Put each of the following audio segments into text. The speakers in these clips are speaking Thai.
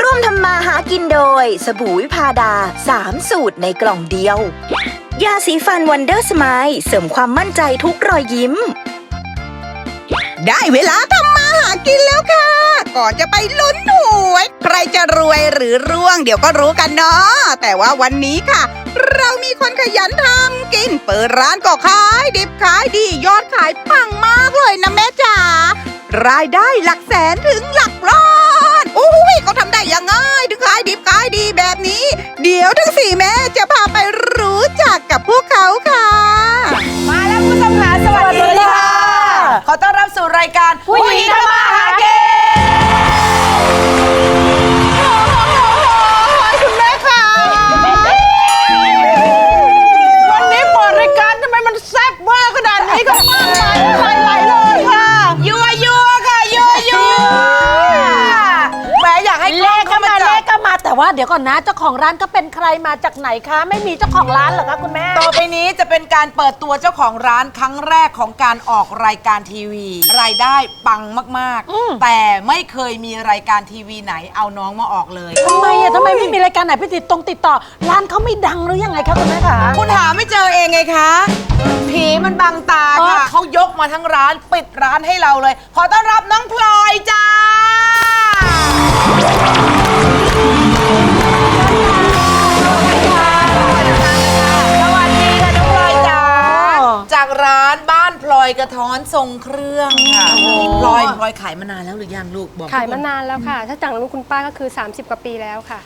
ร่วมทำมาหากินโดย สบู่วิพาดา 3 สูตรในกล่องเดียว ยาสีฟันวันเดอร์สไมล์เสริมความมั่นใจทุกรอยยิ้ม ได้เวลาทำมาหากินแล้วค่ะ ก่อนจะไปลุ้นหวยใครจะรวยหรือร่วง เดี๋ยวก็รู้กันเนาะแต่ว่าวันนี้ค่ะ เรามีคนขยันทำกิน เปิดร้านก็ขาย ดิบขายดียอดขายปังมากเลยนะแม่จ๋ารายได้หลักแสนถึงหลักล้า นอุ้ยเขาทำได้ยังไงถึงขายดิบขายดีแบบนี้ เดี๋ยวทั้งสี่แม่จะพาไปรู้จักกับพวกเขาค่ะ มาแล้วคุณผู้ชมค่ะสวัสดีค่ะ ขอต้อนรับสู่รายการผู้หญิงทำมาหา เดี๋ยวก่อนนะ เจ้าของร้านก็เป็นใครมาจากไหนคะ ไม่มีเจ้าของร้านเหรอคะคุณแม่ ต่อไปนี้จะเป็นการเปิดตัวเจ้าของร้านครั้งแรกของการออกรายการทีวี รายได้ปังมากอืม ๆ แต่ไม่เคยมีรายการทีวีไหนเอาน้องมาออกเลย ทำไมอะทำไมไม่มีรายการไหนไปติดตรงติดต่อ ร้านเขาไม่ดังหรือยังไงคะคุณแม่คะ คุณหาไม่เจอเองไงคะ ผีมันบังตาอ๋ค่ะอ เขายกมาทั้งร้านปิดร้านให้เราเลย ขอต้อนรับน้องพลอยจ้า สวัสดีค่ะน้องพลอยจ้าจากร้านบ้านพลอยกระท้อนทรงเครื่องค่ะพลอยพลอยขายมานานแล้วหรือยังลูกบอกขายมานานแล้วค่ะ ถ้าจากลูกคุณป้าก็คือ 30 กว่าปีแล้วค่ะ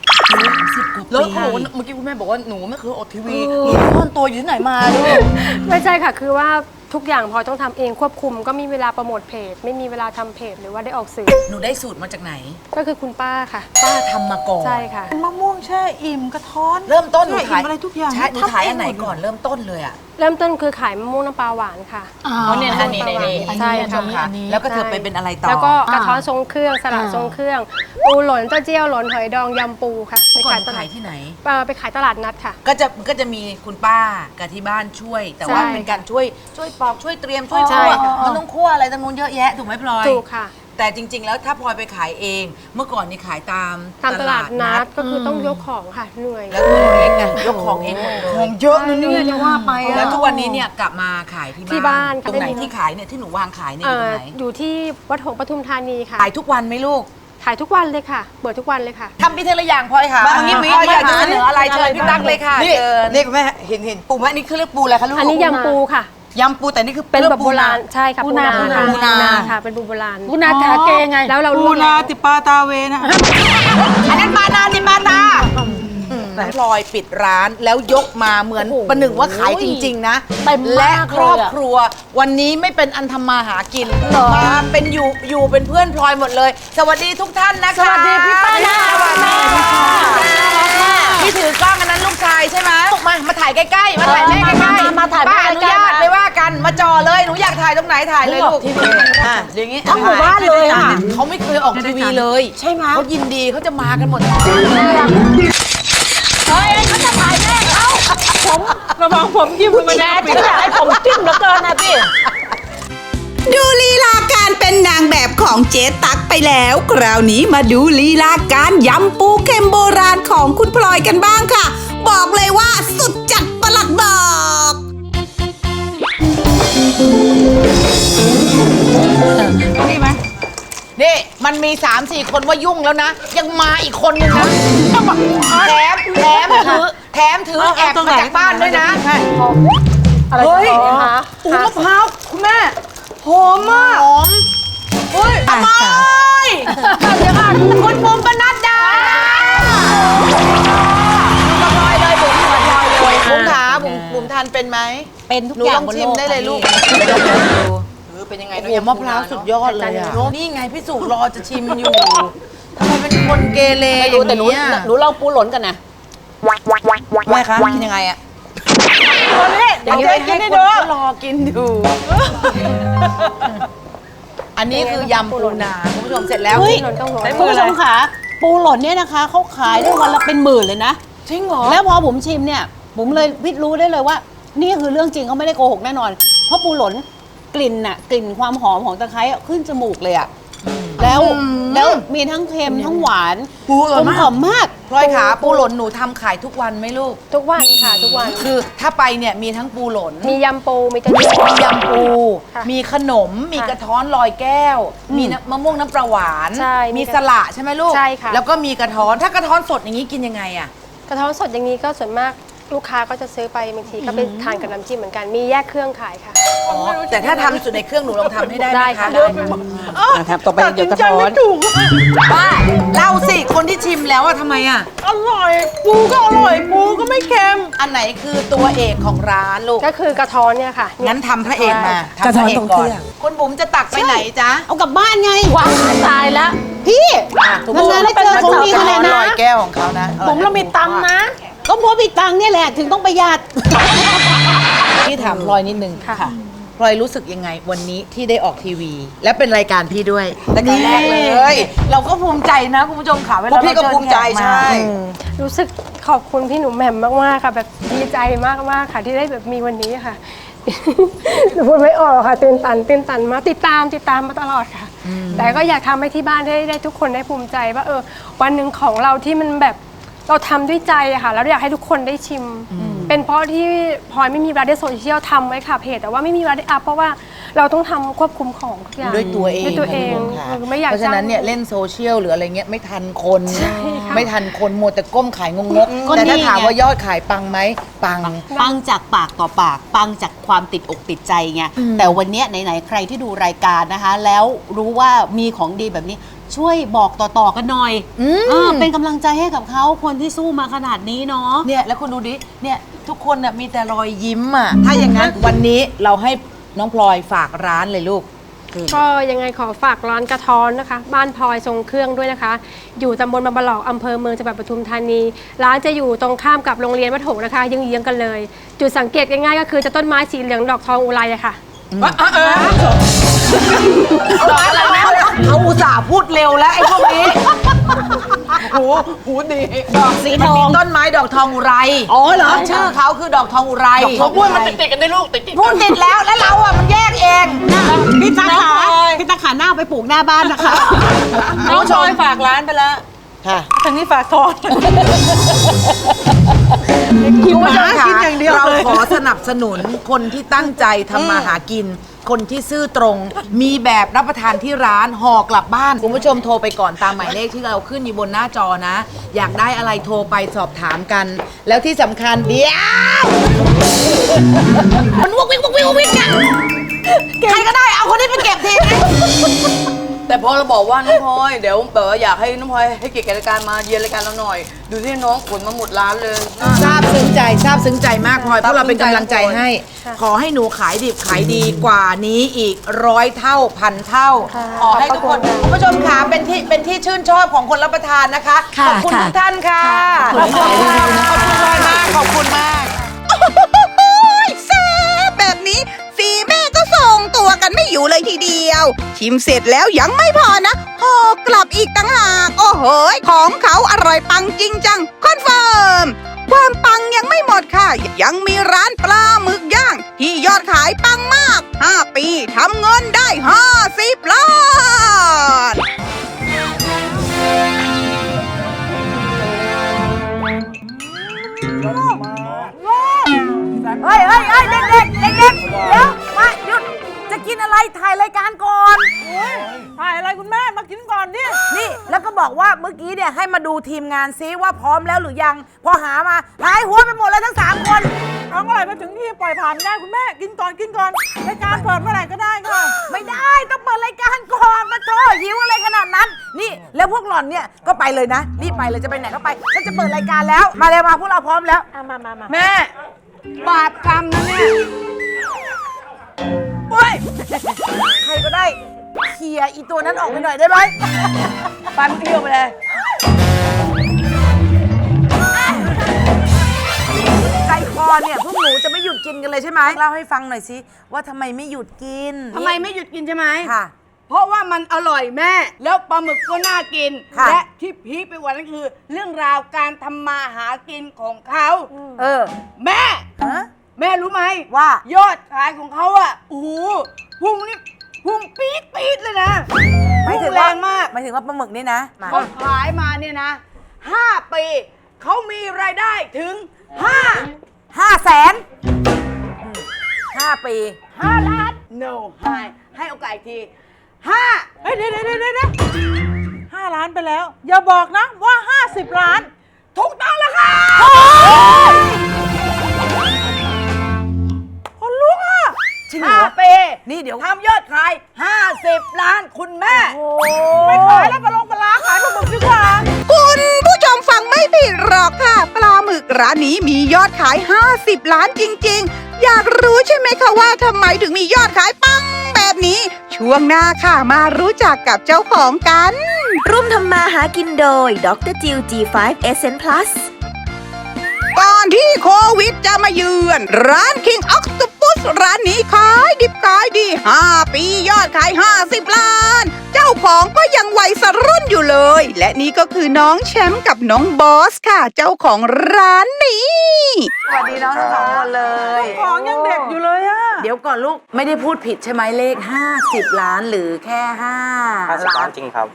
แล้วโอ้โหเมื่อกี้คุณแม่บอกว่าหนูไม่เคยออกทีวีหนูซ่อนตัวอยู่ที่ไหนมาลูก ไม่ใช่ค่ะ คือว่า ทุกอย่างพอต้องทำเองควบคุม ก็ไมมีเวลาโปรโมทเพจ ไม่มีเวลาทำเพจหรือว่าได้ออกสื่อ หนูได้สูตรมาจากไหน ก็คือคุณป้าค่ะ ป้าทำมาก่อน ใช่ค่ะ มะม่วงแช่อิ่มกระท้อนเริ่มต้นหนูแช่ขายอิ่มอะไรทุกอย่างใช่หนูทำขายเองอันไหนหมดเลยก่อนเริ่มต้นเลยอะเริ่มต้นคือขายมะม่วงน้ำปลาหวานค่ะ อ๋อเนี่ยอันนี้มะม่วงนี่น้ำปลาหวานนี่ใช่อันค่ะนี้ค่ะแล้วก็เธอไปเป็นอะไรต่อแล้วก็กระท้อนทรงเครื่องสลัดทรงเครื่อง ปูหล่นเต้าเจี้ยวหล่นหอยดองยำปูค่ะไปก่อนขายหนูตลาขาดยที่ไหน เอ่อไปขายตลาดนัดค่ะ ก็จะก็จะมีคุณป้ากับที่บ้านช่วย แต่ว่าใช่เป็นการช่วยช่วยปอกช่วยเตรียมช่วยใช่คั่วค่ะ มันต้องคั่วอะไรตรงนู้นเยอะแยะถูกไหมพลอย ถูกค่ะ แต่จริง ๆ แล้วถ้าพลอยไปขายเอง เมื่อก่อนนี่ขายตามตามตลาดนัดก็คือต้องยกของค่ะเหนื่อย แล้วตัวเล็กไงยกของเองหมดเลยของเยอะนะเนี่ยจะว่าไปอะแล้วทุกวันนี้เนี่ยกลับมาขายที่ที่บ้านตรงไหนค่ะที่ขายเนี่ยที่หนูวางขายเนี่ยอเอ่ยู่ตรองไหนอยู่ที่วัดหงส์ปทุมธานีค่ะ ขายทุกวันไหมลูกขายทุกวันเลยค่ะ เปิดทุกวันเลยค่ะ ทำพิธีละอย่างพลอยค่ะมาวันนี้มามีพลอยอยากจะมาเสนออะไรเชิญพี่ตั๊กเลยค่ะนี่เชิญนี่คุณแม่เห็นเห็นปูไหมอันนี้คือเรียกปูอะไรคะลูกอันนี้ยำปูค่ะ ยำปูแต่นี่คือเป็นแบบโบปูราณใช่ค่ะปูนาค่ะปูนาค่ะเป็นปูโบราณคุณนาถาเกไงแล้วเราลปูวกนาแล้วติปาตาเวนะอันนั้นปานาติปาตาพลอยปิดร้านแล้วยกมาเหมือนโอ้โหประหนึ่งว่าขายจริง ๆ นะเต็มมากและเลยอะครอบครัว วันนี้ไม่เป็นอันทำมาหากินมาเป็นอยู่อยู่เป็นเพื่อนพลอยหมดเลย สวัสดีทุกท่านนะคะ สวัสดีพี่ป้านะสวัสดี ที่ถือกล้องอันนั้นลูกชายใช่ไหมมา มาถ่ายใกล้ๆ มาถ่ายแม่ใกล้มามามาถ่ายแม่ป้าอนุใกล้ๆญาตไม่ว่ากัน มาจอเลย หนูอยากถ่ายตรงไหนถ่ายเลยลูกอะอย่างงี้ทั้งหมู่บ้านเลยอะเขาไม่เคยออกทีวีเลย ใช่ไหมเขายินดีเขาจะมากันหมดเฮ้ยเขาจะถ่ายแม่เขาผมระวังผมยิ้มแม่ฉันอยากให้ผมจิ้มเหลือเกินนะพี่ ดูลีลาการเป็นนางแบบของเจ๊ตักไปแล้ว คราวนี้มาดูลีลาการยำปูเค็มโบราณของคุณพลอยกันบ้างค่ะ บอกเลยว่าสุดจัดประหลัดบอกนี่มันมี3 4คนว่ายุ่งแล้วนะ ยังมาอีกคนนึงนะแถมแถมถือแถมถือแอบมาจากบ้านด้วยนะ อะไรเฮ้ยคะปูมะพร้าวคุณแม่ หอมมากหอมเฮ้ยทำไมเดี๋ยวก่อนคุณภูมิปนัดดาลอยเลยบุ๋มลอยเลยบุ๋มขาบุ๋มบุ๋มทานเป็นไหมเป็นทุกหนูอย่าลงองบนชิโลมกได้เลยลูกเออเป็นยังไงโอ้โหมะพร้าวสุดยอดเลยอะนี่ไงพี่สุรอจะชิมอยู่ทำไมเป็นคนเกเรไม่รู้แต่หนูอย่างเงี้ยหนูลองปูหล่นกันนะแม่คะกินยังไงอะเดี๋ยวให้กินให้ดูรอกินดูอันนี้คือยำปูนาคุณผู้ชมเสร็จแล้ว เฮ้ยหล่นต้องหัวคุณผู้ชมค่ะปูหล่นเนี่ยนะคะเขาขายได้วันละเป็นหมื่นเลยนะ จริงเหรอ แล้วพอผมชิมเนี่ยผมเลยพิดรู้ได้เลยว่า นี่คือเรื่องจริงเขาไม่ได้โกหกแน่นอน เพราะปูหล่นกลิ่นน่ะกลิ่นความหอมของตะไคร้อะขึ้นจมูกเลยอะ แล้วแล้วมีทั้งเค็มทั้งหวานปูอกร่ลอยมมาก กล่อมมาก พลอยขาปูหล่นหนูทำขายทุกวันไหมลูก ทุกวันค่ะทุกวัน คือถ้าไปเนี่ยมีทั้งปูหล่น มียำปูมีกระเทียม มียำปู ค่ะมีขนม มีค่ะกระท้อนลอยแก้ว มีน้ำมะม่วงน้ำปลาหวาน ใช่มีมีสละใช่ไหมลูก ใช่ค่ะ แล้วก็มีกระท้อน ถ้ากระท้อนสดอย่างนี้กินยังไงอะ กระท้อนสดอย่างนี้ก็ส่วนมาก ลูกค้าก็จะซื้อไปบางทีก็ไปทานกับน้ำจิ้มเหมือนกันมีแยกเครื่องขายค่ะ อ๋อแต่ถ้าทำสุดในเครื่องหนูลองทำให้ได้ไหมได้คะค่ะได้ค่ะนะครับต่อไปเดี๋ยวกระท้อนว่าเล่าสิคนที่ชิมแล้วอะทำไมอะอร่อย ปูก็อร่อย ปูก็ไม่เค็ม อันไหนคือตัวเอกของร้านลูก ก็คือกระท้อนเนี่ยค่ะเยงั้นทำพระเอกมากระทำพท้อนระเอกตรงก่เคอรื่นองคุณบุ๋มจะตักไปไหนจ๊ะ เอากลับบ้านไงว้าวตายแล้ว พี่อะคุณบุ๋มนานๆได้เจอของดีขนาดนั้นลอยแก้วของเขานะออผมเรามีตังค์นะ ก็เพราะมีตังค์เนี่ยแหละถึงต้องประหยัด พี่ถามพลอยนิดนึงค่ะพลอยรู้สึกยังไงวันนี้ที่ได้ออกทีวี และเป็นรายการพี่ด้วยรายการแรกเลย เราก็ภูมิใจนะคุณผู้ชมค่ะเวลาพี่ก็ภูมิใจใช่ รู้สึกขอบคุณพี่หนุ่มแหม่มมากๆค่ะ แบบดีใจมากๆค่ะ ที่ได้แบบมีวันนี้ค่ะหนูพูดไม่ออกค่ะตื่นตันตื่นตันมากติดตามติดตามมาตลอดค่ะ แต่ก็อยากทำให้ที่บ้านได้ได้ทุกคนได้ภูมิใจว่าเออวันหนึ่งของเราที่มันแบบ เราทำด้วยใจอะค่ะ แล้วอยากให้ทุกคนได้ชิม เป็นเพราะที่พลอยไม่มีเวลาได้โซเชียลทำไว้ค่ะเพจแต่ว่าไม่มีเวลาได้อัพเพราะว่าเราต้องทำควบคุมของทุกอย่างด้วยตัวเองด้วยตัวเองค่ะเออไม่อยากเพราะฉะนั้นเนี่ยจ้างเล่นโซเชียลหรืออะไรเงี้ยไม่ทันคนใช่ค่ะไม่ทันคนมัวแต่ก้มขายงงๆก็แต่ถ้านี่ไง ถามว่ายอดขายปังไหมปัง ปังจากปากต่อปาก ปังจากความติดอกติดใจไงแต่วันเนี้ยไหนๆใครที่ดูรายการนะคะ แล้วรู้ว่ามีของดีแบบนี้ ช่วยบอกต่อๆกันหน่อยอืมเออเป็นกำลังใจให้กับเขาคนที่สู้มาขนาดนี้เนาะ เนี่ยแล้วคุณดูดิ เนี่ยทุกคนน่ะมีแต่รอยยิ้มอะ ถ้าอย่างนั้นวันนี้เราให้น้องพลอยฝากร้านเลยลูก ก็ยังไงขอฝากร้านกระท้อนนะคะ บ้านพลอยทรงเครื่องด้วยนะคะ อยู่ตำบลบางบะหลอกอำเภอเมืองจังหวัดปทุมธานี ร้านจะอยู่ตรงข้ามกับโรงเรียนวัดโถนะคะเยื้องๆกันเลย จุดสังเกตง่ายๆก็คือจะต้นไม้สีเหลืองดอกทองอุไรอะค่ะดอ กอะไรนะเขาอุตส่าห์พูดเร็วแล้วไอ้พวกนี้หูหูดีดอกสีทองมันมีต้นไม้ดอกทองอุไรอ๋อเหรอชื่อเขาคือดอกทองอุไรผมพูดมันติดกันได้ลูกติดติดพูดติดแล้วแล้วเราอะมันแยกเองพี่ตาขาพี่ตาขาหน้าเอาไปปลูกหน้าบ้านนะคะน้องชอยฝากร้านไปแล้วค่ะทางนี้ฝากทอนคุณผู้ชมค่ะกินอย่างเดียวเราเลยขอสนับสนุนคนที่ตั้งใจทำมาหากิน คนที่ซื่อตรง มีแบบรับประทานที่ร้านห่อกลับบ้าน คุณผู้ชมโทรไปก่อนตามหมายเลขที่เราขึ้นอยู่บนหน้าจอนะ อยากได้อะไรโทรไปสอบถามกัน แล้วที่สำคัญเดี๋ยว มันวกวิกวกวิกวกวิกอะใครก็ได้เอาคนนี้ไปเก็บทีแต่พอเราบอกว่าน้องพลอยเดี๋ยวแบบว่าอยากให้น้องพลอยให้เกียรติรายการมาเยือนรายการเราหน่อย ดูที่น้องขนมาหมดร้านเลยน่าซาบซึ้งใจซาบซึ้งใจมากพลอยเพราะเราเป็นกำลังใจให้ค่ะขอให้หนูขายดิบขายดีกว่านี้อีกร้อยเท่าพันเท่าค่ะขอให้ทุกคนขอบคุณค่ะคุณผู้ชมค่ะเป็นที่เป็นที่ชื่นชอบของคนรับประทานนะคะ ขอบคุณทุกท่านค่ะ ขอบคุณค่ะขอบคุณพลอยมาก ขอบคุณมาก กันไม่อยู่เลยทีเดียว ชิมเสร็จแล้วยังไม่พอนะห่อกลับอีกต่างหากโอ้โหของเขาอร่อยปังจริงจังคอนเฟิร์มความปังยังไม่หมดค่ะ ยังมีร้านปลาหมึกย่าง ที่ยอดขายปังมาก 5 ปีทำเงินได้ 50ล้านเฮ้ยเฮ้ยเฮ้ยเด็กเด็กเด็กเด็กเดี๋ยว อะไรถ่ายรายการก่อน ถ่ายอะไรคุณแม่มากินก่อนดินี่แล้วก็บอกว่าเมื่อกี้เนี่ยให้มาดูทีมงานซิว่าพร้อมแล้วหรือยัง พอหามาหายหัวไปหมดแล้วทั้งสามคนเอาเมื่อไหร่มาถึงที่ปล่อยผ่านไม่ได้คุณแม่กินก่อนกินก่อนรายการเปิดเมื่อไหร่ก็ได้ค่ะไม่ได้ต้องเปิดรายการก่อนมาโทษหิวอะไรขนาดนั้น นี่แล้วพวกหล่อนเนี่ยก็ไปเลยนะรีบไปเลยจะไปไหนก็ไปก็จะเปิดรายการแล้ว มาเลยมาพวกเราพร้อมแล้วมามามาแม่ บาปกรรมนะเนี่ย โอ้ย ใครก็ได้เคลียร์อีตัวนั้นออกไปหน่อยได้ไหมปันเที่ยวไปเลย ใจคอเนี่ยพวกหนูจะไม่หยุดกินกันเลยใช่ไหมเล่าให้ฟังหน่อยสิว่าทำไมไม่หยุดกินทำไมไม่หยุดกินใช่ไหม ค่ะ เพราะว่ามันอร่อยแม่ แล้วปลาหมึกก็น่ากิน ค่ะ และที่พีคไปกว่านั้นคือ เรื่องราวการทำมาหากินของเขา เออแม่ ฮะ แม่รู้ไหมว่า ยอดขายของเขาอะโอ้โหพุ่งนี่พุ่งปี๊ดปี๊ดเลยนะหมายถึงแรว่างมากหมายถึงว่าปลาหมึกนี่นะมาเขาขายมาเนี่ยนะห้าปีเขามีรายได้ถึงห้าห้าแสนห้าปีห้าล้าน no ให้ให้โอกาสอีกทีห้าเฮ้ยเดี๋ยวเดี๋ยวเดี๋ยวเดี๋ยวห้าล้านไปแล้ว อย่าบอกนะว่าห้าสิบล้าน นี่เดี๋ยวทำยอดขาย 50 ล้านคุณแม่ ไม่ขายแล้วปลาลงปลาล้าขายปลาหมึกดีกว่า คุณผู้ชมฟังไม่ผิดหรอกค่ะ ปลาหมึกร้านนี้มียอดขาย 50 ล้านจริง ๆ อยากรู้ใช่ไหมคะว่าทำไมถึงมียอดขายปังแบบนี้ ช่วงหน้าค่ะมารู้จักกับเจ้าของกัน ร่วมทำมาหากินโดยดรจิว G5 Essence Plus ก่อนที่โควิดจะมาเยือน ร้าน King Octopus ร้านนี้ขายดิบขายดี 5 ปียอดขาย 50 ล้าน เจ้าของก็ยังวัยสรุ่นอยู่เลย และนี่ก็คือน้องแชมป์กับน้องบอสค่ะ เจ้าของร้านนี้ สวัสดีน้องทั้งสองคนเลย ของยังเด็กอยู่เลยอะเดี๋ยวก่อนลูกไม่ได้พูดผิดใช่ไหมเลข 50 ล้านหรือแค่5ห้าสิบล้านจริงครับ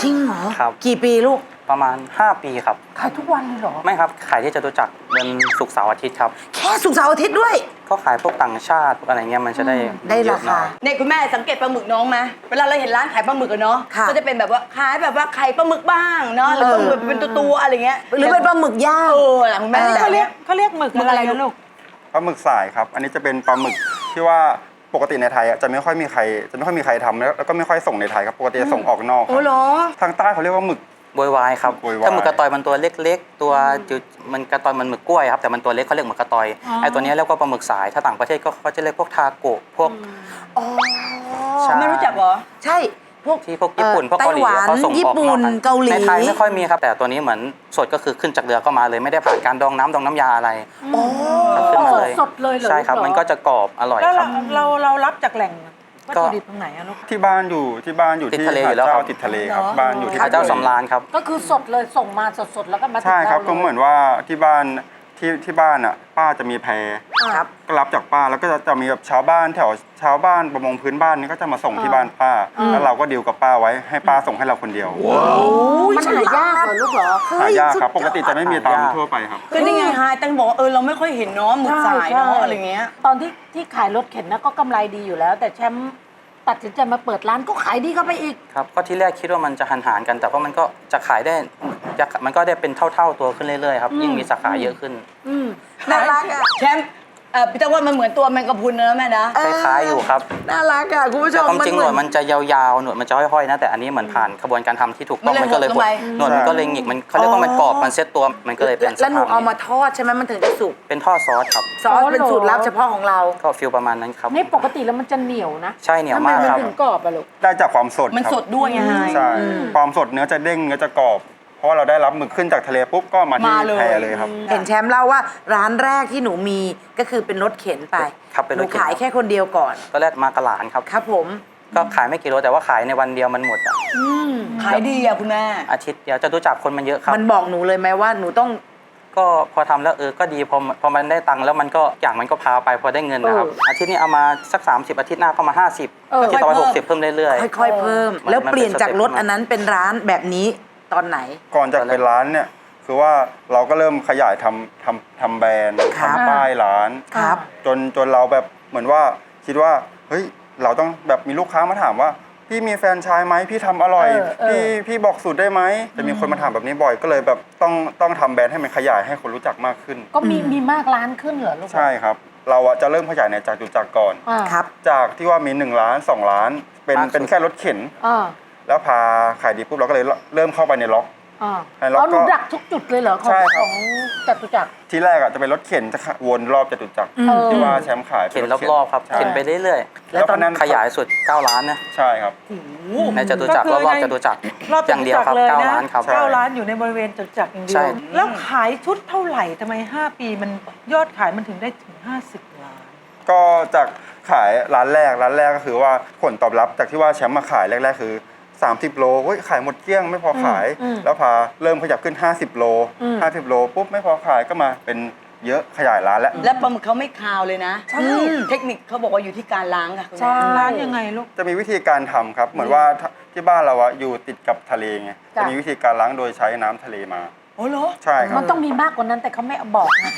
จริงเหรอ ครับ กี่ปีลูก ประมาณ 5 ปีครับ ขายทุกวันเลยเหรอ ไม่ครับขายที่จตุจักรเป็นศุกร์เสาร์อาทิตย์ครับ แค่สุกร์เสาร์อาทิตย์ด้วย ก็ขายพวกต่างชาติพวกอะไรเงี้ยมันจะได้ได้เยราอะหน่คา อย เนี่ยคุณแม่สังเกตปลาหมึกน้องไหมเวลาเราเห็นร้านขายปลาหมึกอะเนาะค่ะก็จะเป็นแบบว่าขายแบบว่าไข่ปลาหมึกบ้างเนาะหรือปลาหมึกเป็นตัวๆอะไรเงี้ยหรือเป็นปลาหมึกย่าง เออหลังคุณแม่เขาเรียกเขาเรียกหมึกหมึกอะอะไรไรนะลูก ปลาหมึกสายครับ อันนี้จะเป็นปลาหมึกที่ว่าปกติในไทยอะจะไม่ค่อยมีใครจะไม่ค่อยมีใครทำแล้วแล้วก็ไม่ค่อยส่งในไทยครับ ปกติจะส่งออกนอกคโอ้รับเหรอ ทางใต้เขาเรียกว่าหมึก โวยวายครับโวยวาย ถ้าหมึกกระตอยมันตัวเล็ก ๆ ตัวจุดมันกระตอยมันหมึกกล้วยครับแต่มันตัวเล็กเขาเรียกหมึกกระตอยไอ้ตัวเนี้ยเรียกว่าปลาหมึกสาย ถ้าต่างประเทศก็เขาจะเรียกพวกทาโกะพวกใช่ ไม่รู้จักเหรอ ใช่ พวก ที่พวกญี่ปุ่นพวกเกาหลีไต้หวันเขาส่งออกญี่ปุ่นนอกเกาหลี ในไทยไม่ค่อยมีครับ แต่ตัวนี้เหมือนสดก็คือขึ้นจากเรือก็มาเลยไม่ได้ผ่านการดองน้ำดองน้ำยาอะไรก็ขึ้นมาเลยสดเลยเหรอใช่ครับลูกเหรอมันก็จะกรอบอร่อยแล้วคเรารับ เราเรารับจากแหล่ง วัตก็ถุดิบตรงไหนอะลูก ที่บ้านอยู่ที่บ้านอยู่ติดที่ทะเลอยู่หาดแล้วเจ้าครับติดทะเลครับบ้านอยู่ที่พระเจ้าสำราญครับ ก็คือสดเลยส่งมาสดๆแล้วก็มาใช่ครับถึก็งาลยเหมือนว่าที่บ้าน ที่ที่บ้านอะ ป้าจะมีแพครับ ก็รับจากป้าแล้วก็จะจะมีแบบชาวบ้านแถวชาวบ้านประมงพื้นบ้านนี่ก็จะมาส่งที่บ้านป้า แล้วเราก็ดีลกับป้าไว้ให้ป้าส่งให้เราคนเดียวมันหายากเหรอลูกเหรอหายากครับปกติจะไม่มีตามทั่วไปครับ ก็นี่ไงฮายตั้งบอกว่าเออเราไม่ค่อยเห็นเนาะหมึกสายเนาะอะไรเงี้ย ตอนที่ที่ขายรถเข็นนะก็กำไรดีอยู่แล้ว แต่แชมป์ ตัดสินใจมาเปิดร้านก็ขายดีเข้าไปอีก ครับก็ที่แรกคิดว่ามันจะหันหารกัน แต่ว่ามันก็จะขายได้จะมันก็ได้เป็นเท่า ๆตัวขึ้นเรื่อยๆครับยิ่งมีสาขาเยอะขึ้น อืม น่ารักอะ แชมป์ เอ่อพี่ตะว่ามันเหมือนตัวแมงกะพรุนนะแม่นะคล้ายๆอยู่ครับน่ารักอะคุณผู้ชแต่มความจริงหเหนมืวดมันจะยาวๆหนวดมันจะห้อยๆนะแต่อันนี้เหมือนผ่านกระบวนการทำที่ถูกต้องมัมันนเลยก็เลยหดหลงดไปหนวดมันก็เลยหงิกมันเขาเรียกว่ามันกรอบมันเซ็ตตัวมันก็เลยเป็นสแล้วหนูภาพเอามานี้ทอดใช่ไหมมันถึงจะสุกเป็นทอดซอสครับ ซอสเป็นสูตรลับเฉพาะของเรา ก็ฟิลประมาณนั้นครับ นี่ปกติแล้วมันจะเหนียวนะใช่เหนียวทำไมมากมันครับ ถึงกรอบอะลูก ได้จากความสดมันครับสดด้วยไงฮาย ใช่ความสดเนื้อจะเด้งเนื้อจะกรอบ เพราะว่าเราได้รับหมึกขึ้นจากทะเลปุ๊บก็มาที่มาเลย แพเลยครับ เห็นแชมป์เล่าว่าร้านแรกที่หนูมีก็คือเป็นรถเข็นไปครับเป็นหรนูถเข็นขายแค่คนเดียวก่อน ตอนแรกมากระหลานครับ ครับผม ก็ขายไม่กี่โลแต่ว่าขายในวันเดียวมันหมดอะขายดีอะคุณแม่ อาทิตย์เดียวจะรู้จักคนมันเยอะครับ มันบอกหนูเลยไหมว่าหนูต้องก็พอทำแล้วเออก็ดีพอพอมันได้ตังค์แล้วมันก็อย่างมันก็พาไปพอได้เงินนะครับ อาทิตย์นี้เอามาสัก 30 อาทิตย์หน้าก็มา 50 เอออาทิตย์ต่อไปค่อยๆหกสิบเพิ่มเรื่อย ค่อยๆเพิ่ม มันแล้วมันเปลี่ยนเป็นจากรถสเต็ปอันนั้นเป็นร้านแบบนี้ ตอนไหน ก่อนจะเป็นร้านเนี่ยคือว่าเราก็เริ่มขยายทำทำทำแบรนด์ครับ ทำป้ายร้าน ครับ จนจนเราแบบเหมือนว่าคิดว่าเฮ้ยเราต้องแบบมีลูกค้ามาถามว่า พี่มีแฟรนไชายไหมพี่ทำอร่อย เออเออ พี่พี่บอกสูตรได้ไหมจะมีคนมาถามแบบนี้บ่อยก็เลยแบบต้องต้องทำแบรนด์ให้มันขยายให้คนรู้จักมากขึ้น ก็มีมีมากร้านขึ้นเหรอลูกใช่ครับ เราอะจะเริ่มขยายในจากจุจักรก่อน อ่าครับ จากที่ว่ามี 1 ล้าน 2 ล้าน เป็นมากสุด เป็นแค่รถเข็น อ่า แล้วพาขายดีปุ๊บเราก็เลยเริ่มเข้าไปในล็อก อ่าให้เราอ๋อหนูก็ดักทุกจุดเลยเหรอ ของใช่คขรับองจตุจักร ทีแรกอะจะเป็นรถเข็นจะวนรอบจตุจักรเออที่ว่าแชมป์ขายๆเข็นป็ถรอบๆครับใช่เข็นไปเรื่อยแล้วตอนนั้นๆขยายสุด 9 ล้านนะใช่ครับ ในจตุจักรก็คือรอบในๆจตุจักรรอบอย่างเดียวครับจตุจัก9ล้านครับ ใช่ เก้าล้านอยู่ในบริเวณจตุจักรอย่างเดีใช่ยวแล้วขายชุดเท่าไหร่ทำไม 5 ปีมันยอดขายมันถึงได้ถึง 50 ล้าน ก็จากขายร้านแรกร้านแรกก็คือว่าผลตอบรับจากที่ว่าแชมป์มาขายแรก ๆ คือ 30 โลเฮ้ยขายหมดเกลี้ยงไม่พอขายอืมแล้วพาเริ่มขยับขึ้น 50 โล อืม 50 โลปุ๊บไม่พอขายก็มาเป็นเยอะขยายร้านแล้ว และปลาหมึกเขาไม่คาวเลยนะอืมเทคนิคเขาบอกว่าอยู่ที่การล้างค่ะคุณแม่ ล้างยังไงลูก จะมีวิธีการทำครับ เหมือนว่าถ้าที่บ้านเราอะอยู่ติดกับทะเลไงจ้ะ จะมีวิธีการล้างโดยใช้น้ำทะเลมา โอ้เหรอใช่ครัมับนต้องมีมากกว่านั้นแต่เขาไม่บอกนะ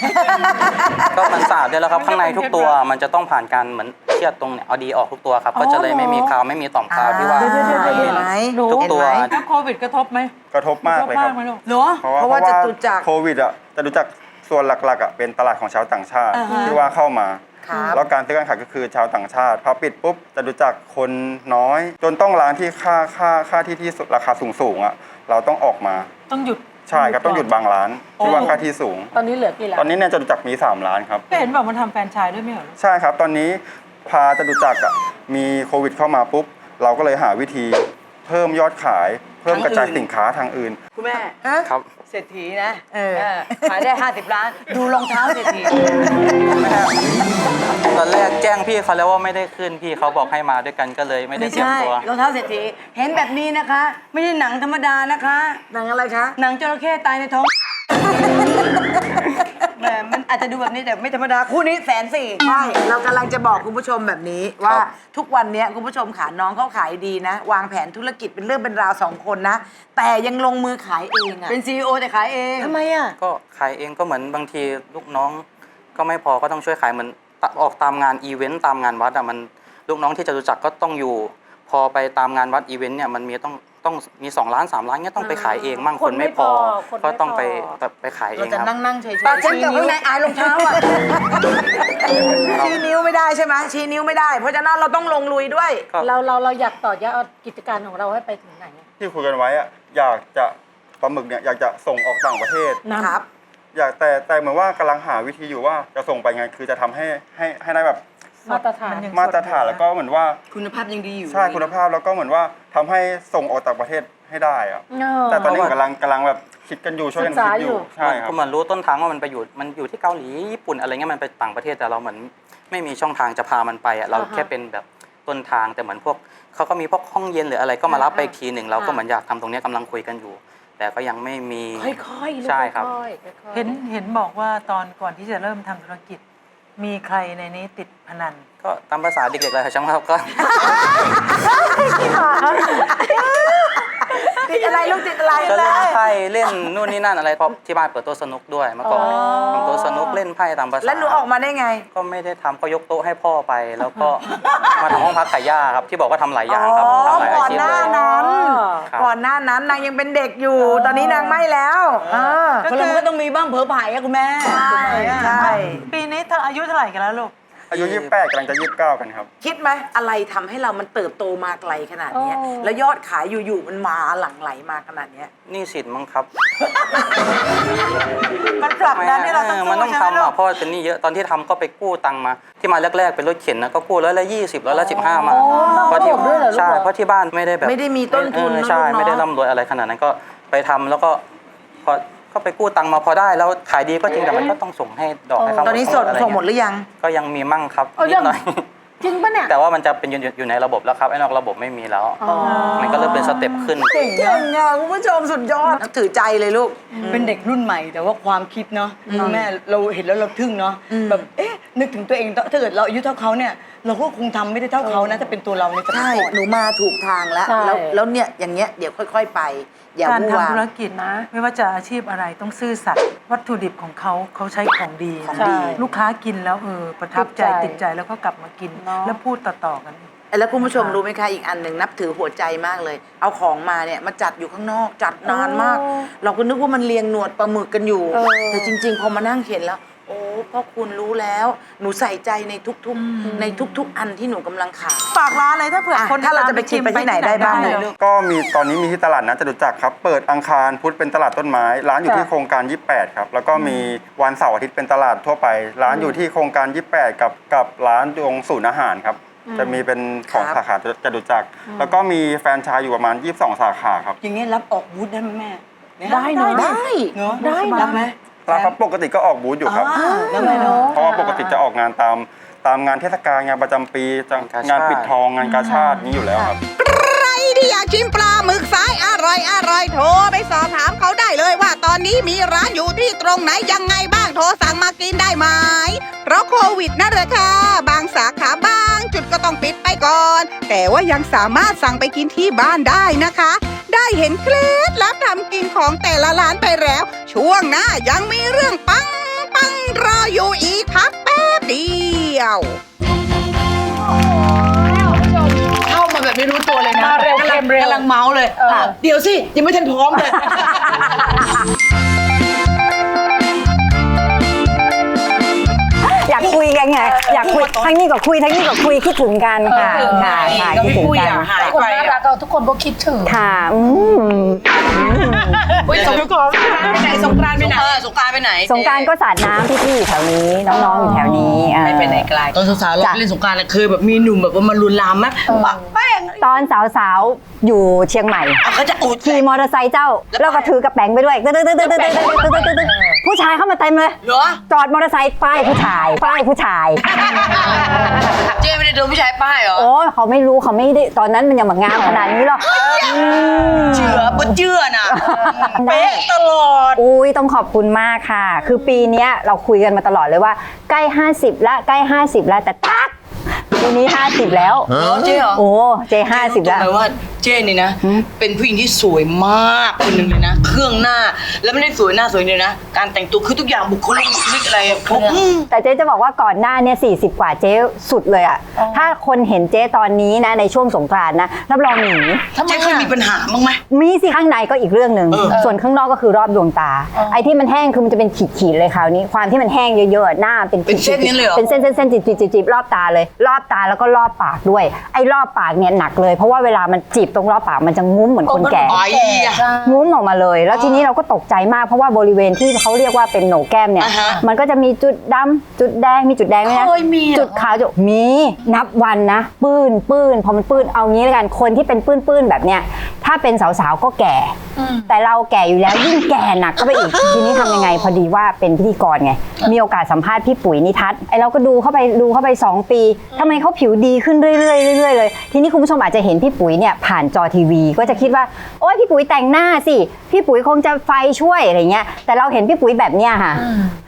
ก็มันสะอาดด้วยแล้วครับข้างในทุกตัวมันจะต้องผ่านการเหมือนเชือดตรงเนี่ยเอาดีออกทุกตัวครับ ก็จะเลยไม่มีคาวไม่มีต่อมคาวที่ว่าเดี๋ยวๆๆๆเป็นเห็นไหมทุกตัวเห็นไหมถ้าโควิดกระทบไหมกระทบมากเลยครับเหรอเพราะว่าเพราะว่าจตุจักรโควิดอะจตุจักรส่วนหลักๆอะเป็นตลาดของชาวต่างชาติอ่าฮะที่ว่าเข้ามาครับแล้วการซื้อการขายก็คือชาวต่างชาติพอปิดปุ๊บจตุจักรคนน้อย จนต้องร้านที่ค่าค่าค่าที่ที่สุดราคาสูงๆอะเราต้องออกมา ต้องหยุด ใช่ครับต้องหยุดบางร้านที่ว่าค่าที่สูง ตอนนี้เหลือกี่ร้าตอนนนี้เนี่ยจตุจักรมี 3 ร้านครับก็เห็นบอกมันทำแฟรนไชส์ด้วยไม่เหรอใช่ครับ ตอนนี้พาจตุจักรอะมีโควิดเข้ามาปุ๊บ เราก็เลยหาวิธีเพิ่มยอดขาย เพิ่มกระจายสินค้าทางอื่น คุณแม่ ครับ เศรษฐีนะเออเออ ขายได้ 50 ล้าน ดูรองเท้าเศรษฐีตอนแรกแจ้งพี่เขาแล้วว่าไม่ได้ขึ้นพี่เขาบอกให้มาด้วยกันก็เลยไม่ได้ไม่เตรียมใช่ตัว รองเท้าเศรษฐีเห็นแบบนี้นะคะ ไม่ใช่หนังธรรมดานะคะ หนังอะไรคะ หนังจระเข้ตายในท้อง แหมมันอาจจะดูแบบนี้แต่ไม่ธรรมดาคู่นี้แสนสี่ใช่เรากำลังจะบอกคุณผู้ชมแบบนี้ว่าทุกวันเนี้ยคุณผู้ชมขาน้องเขาขายดีนะ วางแผนธุรกิจเป็นเรื่องเป็นราวสองคนนะ แต่ยังลงมือขายเองอะเป็นซีอแต่ขายเองทำไมอะก็ขายเองก็เหมือนบางทีลูกน้อง ก็ไม่พอก็ต้องช่วยขายเหมือนตะออกตามงานอีเวนต์ตามงานวัดอะมันลูกน้องที่จะรู้จักก็ต้องอยู่ พอไปตามงานวัดอีเวนต์เนี่ยมันมีต้อง ต้องมีสองล้านสามล้านเนี่ยต้องไปขายเองมั่งคคนนไม่ไม่พอพอ คนไม่ก็ต้องไปพอไปขายเอเรางจะครับ นั่งนั่งๆเฉยๆปาฉันชี้กับนิ้ข้าวงในอายรองเท้าอะชี้นิ้วไม่ได้ใช่ไหมชี้นิ้วไม่ได้ เพราะฉะนั้นเราต้องลงลุยด้วยก็เราเราเราอยากต่อยอดกิจการของเราให้ไปถึงไหนที่คุยกันไว้อะอยากจะปลาหมึกเนี่ยอยากจะส่งออกต่างประเทศครับ อยากแต่แต่เหมือนว่ากำลังหาวิธีอยู่ว่าจะส่งไปไงคือจะทำให้ให้ให้ได้แบบ มาตรฐานมาตรฐานแล้วก็เหมือนว่าคุณภาพยังดีอยู่ใช่คุณภาพแล้วก็เหมือนว่าทำให้ส่งออกต่างประเทศให้ได้อะเออ แต่ตอนนี้กำลังกำลังแบบคิดกันอยู่ช่วยกันคิดอยู่ศึกษาอยู่ ใช่ครับ ก็เหมือนรู้ต้นทางว่ามันไปอยู่มันอยู่ที่เกาหลีญี่ปุ่นอะไรเงี้ยมันไปต่างประเทศแต่เราเหมือนไม่มีช่องทางจะพามันไปอะเราแค่เป็นแบบต้นทางแต่เหมือนพวกเขาก็มีพวกห้องเย็นหรืออะไรก็มารับไปอีกทีหนึ่งเราก็เหมือนอยากทำตรงเนี้ยกำลังคุยกันอยู่ แต่ก็ยังไม่มี ค่อยๆลูกใช่ครับค่อยๆค่อยๆ เห็นเห็นบอกว่าตอนก่อนที่จะเริ่มทำธุรกิจ มีใครในนี้ติดพนันก็ตามภาษาเด็กๆเลยครับช่างครับก็ ติดอะไรลูกติดอะไรก็เล่นไพ่เล่นนู่นนี่นั่นอะไรเพราะที่บ้านเปิดโต๊ะสนุกด้วยเมื่อก่อนทำโต๊ะสนุกเล่นไพ่ตามภาษาแล้วหนูออกมาได้ไง ก็ไม่ได้ทำก็ยกโต๊ะให้พ่อไป แล้วก็ มาทำห้องพักขายย่าครับที่บอกว่าทำหลายอย่างครับอ๋อทำหลายอาก่อนชีพหเลน้าย นั้น ครับ ก่อนหน้านั้นนางยังเป็นเด็กอยู่ ตอนนี้นางไม่แล้วเออคนเรามันก็ต้องมีบ้างเผลอผายอะคุณแม่ ใช่ใช่ ปีนี้เธออายุเท่าไหร่กันแล้วลูก อายุ 28กำลังจะ 29 กันครับ คิดไหมอะไรทำให้เรามันเติบโตมาไกลขนาดเนี้ยโอ้ แล้วยอดขายอยู่ๆมันมาหลั่งไหลมาขนาดเนี้ยนี่สิทธิ์มั้งครับมันผลักดันให้เราต้องมันสู้ต้องใช่ไหมทำลูอะกเพราะว่าเป็นหนี่เยอะตอนที่ทำก็ไปกู้ตังค์มา ที่มาแรกๆเป็นรถเข็นนะก็กู้ร้อยละยี่สิบร้อยละสิบห้ามาโอ้เพราะที่ด้วยเหรอลูกใช่เหรอ เพราะที่บ้านไม่ได้แบบไม่ได้มีต้นทุนเออนะใช่ลูกเนอะ ไม่ได้ร่ำรวยอะไรขนาดนั้นก็ไปทำแล้วก็พอ ก็ไปกู้ตังค์มาพอได้ แล้วขายดีก็จริงแต่มันก็ต้องส่งให้ดอกให้เขาตอนนี้สดะไรส่งหมดหเงี้ยรือยัง ก็ยังมีมั่งครับเอานิยัดง หน่อย จริงปะเนี่ยแต่ว่ามันจะเป็นอยู่อยู่ในระบบแล้วครับไอ้นอกระบบไม่มีแล้วอ๋อมันก็เริ่มเป็นสเต็ปขึ้นเก่งอะคุณผู้ชมสุดยอดนับถือใจเลยลูก เป็นเด็กรุ่นใหม่แต่ว่าความคิดเนาะคุณแม่เราเห็นแล้วเราทึ่งเนาะแบบเอ๊ะนึกถึงตัวเองถ้าเกิดเราอายุเท่าเขาเนี่ย เราก็คงทำไม่ได้เท่าเขานะถ้าเป็นตัวเราในสมัยใช่ก่อนหนูมาถูกทางแล้ว ใช่ แล้วแล้วเนี่ยอย่างเงี้ยเดี๋ยวค่อย ๆ ไปอย่าการวู่วาทำธุม รกิจนะ ไม่ว่าจะอาชีพอะไรต้องซื่อสัตย์วัตถุดิบของเขาเขาใช้ของดีของนะดีลูกค้ากินแล้วเออประทับใจติติดดใจใจแล้วก็กลับมากิน เนอะ แล้วพูดต่อๆกันอีกแล้วคุณผู้ชมรู้ไหมคะอีกอันหนึ่งนับถือหัวใจมากเลย เอาของมาเนี่ยมาจัดอยู่ข้างนอกจัดนานมาก โอ้เราก็นึกว่ามันเรียงหนวดปลาหมึกกันอยู่ เออ แต่จริง ๆ พอมานั่งเห็นแล้ว โอ้พ่อคุณรู้แล้ว หนูใส่ใจในทุกๆ ในทุก ๆ อันที่หนูกำลังขาย ฝากร้านเลยถ้าเผื่ออะคนถ้าเราจะไปกินไปที่ไหนได้บ้าง ลูก ก็มีตอนนี้มีที่ตลาดนัดจตุจักรครับ เปิดอังคารพุธเป็นตลาดต้นไม้ ร้านอยู่ที่โครงการ 28 ครับ แล้วก็มีวันเสาร์อาทิตย์เป็นตลาดทั่วไป ร้านอยู่ที่โครงการ 28 กับกับร้านตรงศูนย์อาหารครับ จะมีเป็นของครับ สาขาจตุจักร แล้วก็มีแฟรนไชส์อยู่ประมาณ 22 สาขาครับ อย่างเงี้ยรับออกบูธได้ไหมแม่เนี่ยได้เนอะได้ เนาะได้นะ รับไหม ร้านครับปกติก็ออกบูธอยู่ครับอ่าแล้วไงเนาะเพราะว่าปกติจะออกงานตามตามงานเทศกาลงานประจำปีจะงานกาชาติงานปิดทองงานกาชาตินี้อยู่แล้วครับ ใครที่อยากชิมปลาหมึกสายอร่อยอร่อยโทรไปสอบถามเขาได้เลยว่าตอนนี้มีร้านอยู่ที่ตรงไหนยังไงบ้างโทรสั่งมากินได้ไหม เพราะโควิดนั่นแหละค่ะ บางสาขาบางจุดก็ต้องปิดไปก่อน แต่ว่ายังสามารถสั่งไปกินที่บ้านได้นะคะ ได้เห็นเคล็ดลับทำกินของแต่ละร้านไปแล้ว ช่วงหน้ายังมีเรื่องปังปังรออยู่อีกพักแป๊บเดียวเข้ามาแบบไม่รู้ตัวเลยนะมาเร็วกำลังเร็วกำลังเมาส์เลย เดี๋ยวสิ ยังไม่ทันพร้อมเลยากคุยกันไงอยากคุยทั้งนี้ก็คุยทั้งนี้ก็คุยคิดถึงกันค่ะค่ะค่ะคิดถึงกันทุกคนน่ารักเราทุกคนก็คิดถึงค่ะอืมอุ้ยสงกรานไปไหนสงกรานไปไหนสงกรานไปไหน สงกรานก็สาดน้ำพี่ๆอยู่แถวนี้น้องๆอยู่แถวนี้ไม่เป็นไรไกลตอนสาวๆเราเล่นสงกรานเคยแบบมีหนุ่มแบบว่ามาลุนลามไหมปักงตอนสาวๆอยู่เชียงใหม่เขาจะขี่มอเตอร์ไซค์เจ้า แล้วก็ถือกระแป๋งไปด้วยตึ๊ดตึ๊ดตึ๊ดตึ๊ดตึ๊ดตึ๊ด ผู้ชายเข้ามาเต็มเลย เหรอ จอดมอเตอร์ไซค์ป้ายผู้ชายป้ายผู้ชาย เจ๊ไม่ได้โดนผู้ชายป้ายเหรอ โอ้เขาไม่รู้เขาไม่ได้ตอนนั้นมันยังแบบงามขนาดนี้หรอกอืม เชื่อปะเชื่อน่ะ เป๊ะตลอด อุ้ยต้องขอบคุณมากค่ะ คือปีเนี้ยเราคุยกันมาตลอดเลยว่าใกล้ 50แล้วใกล้ 50แล้วแต่ตักปีนี้ 50 แล้วเจ๊เหรอ โอ้เจ50 แล้วรู้ตัวไหมว่าเจ๊นี่นะ เป็นผู้หญิงที่สวยมากคนหนึ่งเลยนะ เครื่องหน้าแล้วไม่ได้สวยหน้าสวยเดียวนะ การแต่งตัวคือทุกอย่างบุคลิกบุคลิกอะไรอะครบแต่เจ๊จะบอกว่าก่อนหน้าเนี่ย40กว่าเจ๊สุดเลยอะถ้าคนเห็นเจ๊ตอนนี้นะในช่วงสงกรานต์นะรับรองหนีเจ๊เคยมีปัญหาบ้างไหมมีสิข้างในก็อีกเรื่องหนึ่งเออส่วนข้างนอกก็คือรอบดวงตา ไอ้ที่มันแห้งคือมันจะเป็นขีดๆเลยคราวนี้ ความที่มันแห้งเยอะๆหน้าเป็นเป็นเส้นนี้เลยเหรอเป็นเส้นเส้นเส้นจีบจีบจีบรอบตาเลย รอบตาแล้วก็รอบปากด้วย ไอ้รอบปากเนี่ยหนักเลย เพราะว่าเวลามันจีบตรงรอบปากมันจะงุ้มเหมือนคนแก่ไอ้อะงุ้มออกมาเลย แล้วทีนี้เราก็ตกใจมากเพราะว่าบริเวณที่เขาเรียกว่าเป็นโหนกแก้มเนี่ย อ่าฮะ มันก็จะมีจุดดำจุดแดงมีจุดแดงไหมนะ เคยมีเหรอ จุดขาวจุดมีนับวันนะ ปื้นปื้นพอมันปื้นเอางี้แล้วกันคนที่เป็นปื้นปื้นแบบเนี้ยถ้าเป็นสาวๆก็แก่ แต่เราแก่อยู่แล้วยิ่งแก่หนักก็ไปอีก ทีนี้ทำยังไงพอดีว่าเป็นพิธีกรไง มีโอกาสสัมภาษณ์พี่ปุ๋ยนิทัศน์ไอเราก็ดูเข้าไปดูเข้าไป 2 ปีทำไมเขาผิวดีขึ้นเรื่อยๆเรื่อยๆเลย ทีนี้คุณผู้ชมอาจจะเห็นพี่ปุ๋ยเนี่ยผ่านจอทีวี ก็จะคิดว่า โอ้ยพี่ปุ๋ยแต่งหน้าสิ พี่ปุ๋ยคงจะไฟช่วยอะไรเงี้ย แต่เราเห็นพี่ปุ๋ยแบบเนี้ยค่ะ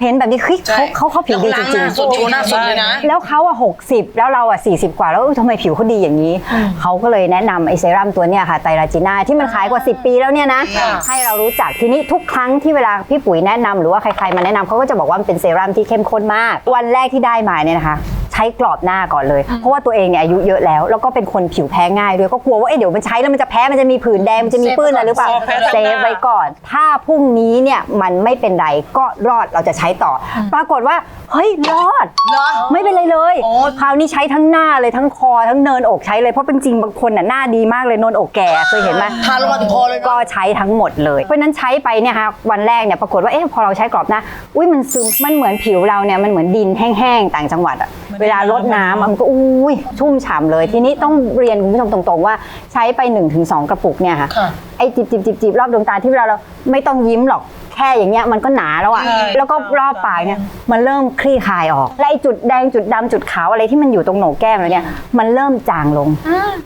เห็นแบบนี้เฮ้ยเขาเขาเขาผิวดีจริงๆสดโชว์หน้าสดเลยนะ แล้วเขาอะหกสิบแล้วเราอะสี่สิบกว่า แล้วเอ้ยทำไมผิวเขาดีอย่างนี้ เขาก็เลยแนะนำไอเซรั่มตัวเนี้ยค่ะไตรราจิน่าที่มันขายกว่า 10 ปีแล้วเนี่ยนะ ให้เรารู้จักทีนี้ทุกครั้งที่เวลาพี่ปุ๋ยแนะนำหรือว่าใครๆมาแนะนำเขาก็จะบอกว่ามันเป็นเซรั่มที่เข้มข้นมาก วันแรกที่ได้มาเนี่ยนะคะ ใช้กรอบหน้าก่อนเลย เพราะว่าตัวเองเนี่ยอายุเยอะแล้ว แล้วก็เป็นคนผิวแพ้ง่ายด้วยก็กลัวว่าเอ๊ะเดี๋ยวมันใช้แล้วมันจะแพ้มันจะมีผื่นแดงมันจะมีปื้นอะไรหรือเปล่าเซฟไว้ก่อน ถ้าพรุ่งนี้เนี่ยมันไม่เป็นไรก็รอดเราจะใช้ต่ออปรากฏว่าเฮ้ยรอดเหรอ ไม่เป็นไรเลยโอ้คราวนี้ใช้ทั้งหน้าเลยทั้งคอทั้งเนินอกใช้เลยเพราะเป็นจริงบางคนน่ะหน้าดีมากเลยเนินอกแก่เคยเห็นไหมทาลงมาถึงคอเลยนะก็ใช้ทั้งหมดเลย เพราะฉะนั้นใช้ไปเนี่ยค่ะวันแรกเนี่ยปรากฏว่าเอ๊ะพอเราใช้กรอบหน้าอุ้ยมันซึมมันเหมือนผิวเราเนี่ยมันเหมือนดินแห้งๆต่างจังหวัดอะเวลาลดน้ำอะมันก็อุ้ยชุ่มฉ่ำเลย ทีนี้ต้องเรียนคุณผู้ชมตรงๆ ว่าใช้ไป 1-2 กระปุกเนี่ยค่ะค่ะ ไอ้จิบจิบจิบจิบรอบดวงตาที่เวลาเราไม่ต้องยิ้มหรอกแค่อย่างเงี้ยมันก็หนาแล้วอะแล้วก็รอบปากเนี่ยมันเริ่มคลี่คลายออกและไอ้จุดแดงจุดดำจุดขาวอะไรที่มันอยู่ตรงโหนกแก้มเราเนี่ยมันเริ่มจางลง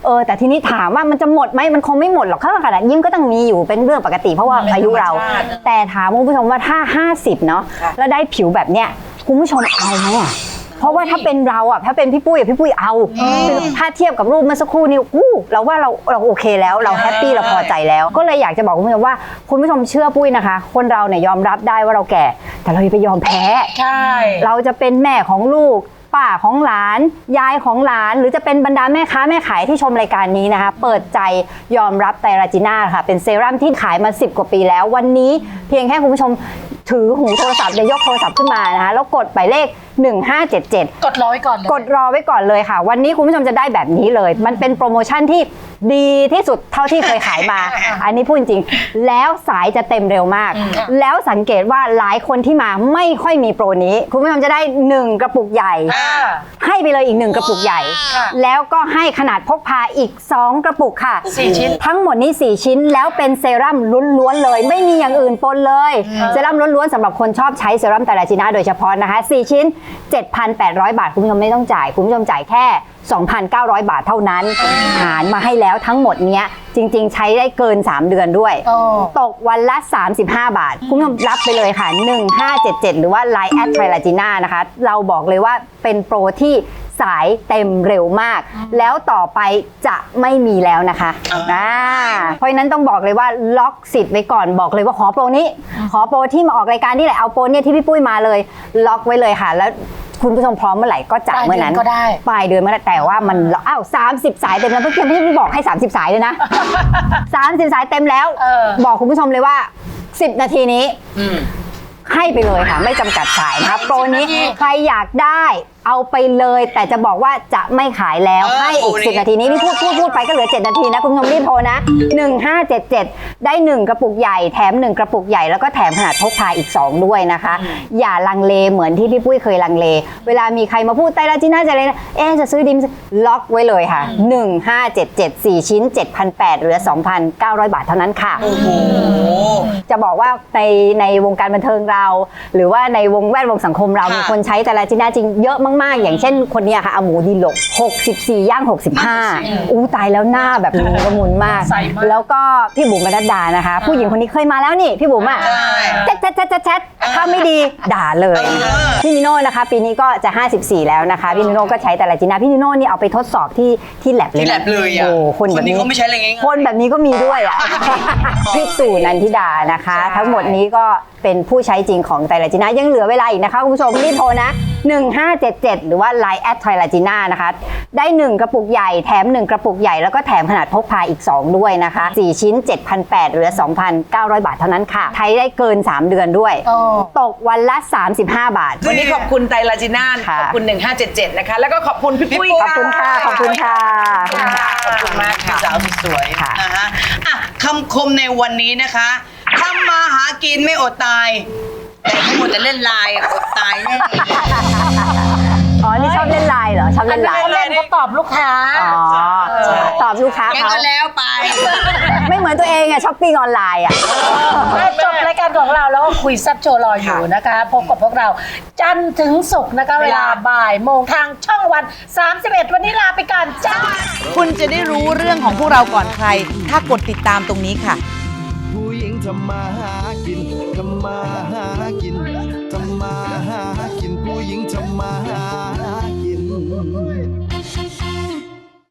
เออแต่ทีนี้ถามว่ามันจะหมดไหมมันคงไม่หมดหรอกข้างขนาดยิ้มก็ต้องมีอยู่เป็นเรื่องปกติเพราะว่าอายุเราแต่ถามคุณผู้ชมว่าถ้า 50 เนาะแล้วได้ผิวแบบเนี้ยคุณผู้ชมเอาไหมอะ เพราะว่าถ้าเป็นเราอะถ้าเป็นพี่ปุ้ยอะพี่ปุ้ยเอาคือถ้าเทียบกับรูปเมื่อสักครู่นี้อู้เราว่าเราเราโอเคแล้วเราแฮปปี้เราพอใจแล้ว ก็เลยอยากจะบอกคุณผู้ชมว่าคุณผู้ชมเชื่อปุ้ยนะคะ คนเราเนี่ยยอมรับได้ว่าเราแก่ แต่เราอย่าไปยอมแพ้ใช่เราจะเป็นแม่ของลูกป้าของหลาน ยายของหลาน หรือจะเป็นบรรดาแม่ค้าแม่ขายที่ชมรายการนี้นะคะ เปิดใจยอมรับไตรราจิน่าค่ะ เป็นเซรั่มที่ขายมา 10 กว่าปีแล้ว วันนี้เพียงแค่คุณผู้ชมถือหูโทรศัพท์จะยกโทรศัพท์ขึ้นมานะคะแล้วกดไปเลข 1577 กดรอไว้ก่อนเลย กดรอไว้ก่อนเลยค่ะ วันนี้คุณผู้ชมจะได้แบบนี้เลย มันเป็นโปรโมชั่นที่ดีที่สุดเท่าที่เคยขายมา อันนี้พูดจริงๆแล้วสายจะเต็มเร็วมาก แล้วสังเกตว่าหลายคนที่มาไม่ค่อยมีโปรนี้ คุณผู้ชมจะได้ 1 กระปุกใหญ่ ให้ไปเลยอีก 1 กระปุกใหญ่ แล้วก็ให้ขนาดพกพาอีก 2 กระปุกค่ะสี่ชิ้น ทั้งหมดนี้ 4 ชิ้นแล้วเป็นเซรั่มล้วนๆเลย ไม่มีอย่างอื่นปนเลย เซรั่มล้วนๆสำหรับคนชอบใช้เซรั่มไตรจีน่าโดยเฉพาะนะคะ 4 ชิ้น7,800 บาท คุณผู้ชมไม่ต้องจ่าย คุณผู้ชมจ่ายแค่ 2,900 บาทเท่านั้น หารมาให้แล้วทั้งหมดเนี้ยจริง ๆ ใช้ได้เกิน 3 เดือนด้วยตกวันละ 35 บาท คุณผู้ชมรับไปเลยค่ะ 1577 หรือว่า Line แอดไทรลาจิน่านะคะ เราบอกเลยว่าเป็นโปรที่ สายเต็มเร็วมาก แล้วต่อไปจะไม่มีแล้วนะคะอ่าเพราะฉะนั้นต้องบอกเลยว่าล็อกสิทธิ์ไว้ก่อนบอกเลยว่าขอโปรนี้ ขอโปรที่มาออกรายการนี่แหละเอาโปรเนี่ยที่พี่ปุ้ยมาเลย ล็อกไว้เลยค่ะ แล้วคุณผู้ชมพร้อมเมื่อไหร่ก็จ่ายเมื่อนั้นปลายเดือนก็ได้ปลายเดือนเมื่อไหร่แต่ว่ามันอ้าว30สายเต็มแล้วเพื่อนๆพี่บอกให้ 30 สายเลยนะ 30 สายเต็มแล้ว บอกคุณผู้ชมเลยว่า 10 นาทีนี้ให้ไปเลยค่ะ ไม่จำกัดสายนะคะโปรนี้ใครอยากได้ เอาไปเลย แต่จะบอกว่าจะไม่ขายแล้วเออให้อีกโปรนี้10นาทีนี้นี่พูดพูดพูดไปก็เหลือ 7 นาทีนะ คุณผู้ชมรีบโทรนะ 1577 ได้ 1 กระปุกใหญ่แถม 1 กระปุกใหญ่แล้วก็แถมขนาดพกพาอีก 2 ด้วยนะคะ อย่าลังเลเหมือนที่พี่ปุ้ยเคยลังเล เวลามีใครมาพูดไตรลาจิน่าจะเลยนะเอ๊ะจะซื้อดิมล็อกไว้เลยค่ะ 1577 4 ชิ้น 7,800เหลือ 2,900 บาทเท่านั้นค่ะ โอ้โห จะบอกว่าในในวงการบันเทิงเรา หรือว่าในวงแวดวงสังคมเราค่ะมีคนใช้แต่ละจินาจริงเยอะมากๆ อย่างเช่นคนเนี้ยค่ะอาหมูดีหลก 64 ย่าง 65 อู้ตายแล้วหน้าแบบละมุนละมุนมาก แล้วก็พี่บุ๋มบรรดานะคะ ผู้หญิงคนนี้เคยมาแล้วนี่ พี่บุ๋มอะ ใช่ แชทแชทแชทแชทแชทถ้าไม่ดีด่าเลยพี่นิโน่นะคะ ปีนี้ก็จะ 54 แล้วนะคะ พี่นิโน่ก็ใช้แต่ละจินาพี่นิโน่นี่เอาไปทดสอบที่ที่แลบเลยที่นะแลบเลยอะโอ้คนแบบนี้นี้เขาไม่ใช้อะไรง่ายๆ คนแบบนี้ก็มีด้วยอะ พี่ตู่นันทิดานะคะ ทั้งหมดนี้ก็เป็นผู้ใช้จริงของไตรลาจิน่ายังเหลือเวลาอีกนะคะคุณผู้ชมรีบโทรนะ 1577 หรือว่า Line แอดไทรลาจิน่านะคะ ได้ 1 กระปุกใหญ่แถม 1 กระปุกใหญ่แล้วก็แถมขนาดพกพาอีก 2 ด้วยนะคะ 4 ชิ้น 7,800เหลือ 2,900 บาทเท่านั้นค่ะ ใช้ได้เกิน 3 เดือนด้วย ตกวันละ 35 บาท วันนี้ขอบคุณไตรลาจิน่านค่ะขอบคุณ 1577 นะคะ แล้วก็ขอบคุณพี่ปุ้ยขอบคุณค่ะขอบคุณค่ะขอบคุณมากค่ะสาวสุดสวยค่ะนะฮะอะคำคมในวันนี้นะคะ ทำมาหากินไม่อดตาย แต่ทั้งหมดจะเล่นไลน์อะอดตายแน่ อ๋อ นี่ชอบเล่นไลน์เหรอ ชอบเล่นไลน์ เล่นก็ตอบลูกค้า อ๋อตอบลูกค้าแกเขาก็แล้วไป ไม่เหมือนตัวเองอะช้อปปิ้งออนไลน์อะ จบรายการของเราแล้วก็คุยแซับโชว์รออยู่นะคะ พบกับพวกเรา จันทร์ถึงศุกร์นะคะ เวลาบ่ายโมงทางช่องวัน 31 วันนี้ลาไปก่อนจ้า คุณจะได้รู้เรื่องของพวกเราก่อนใคร ถ้ากดติดตามตรงนี้ค่ะผู้หญิง ทำมาหากินทำมา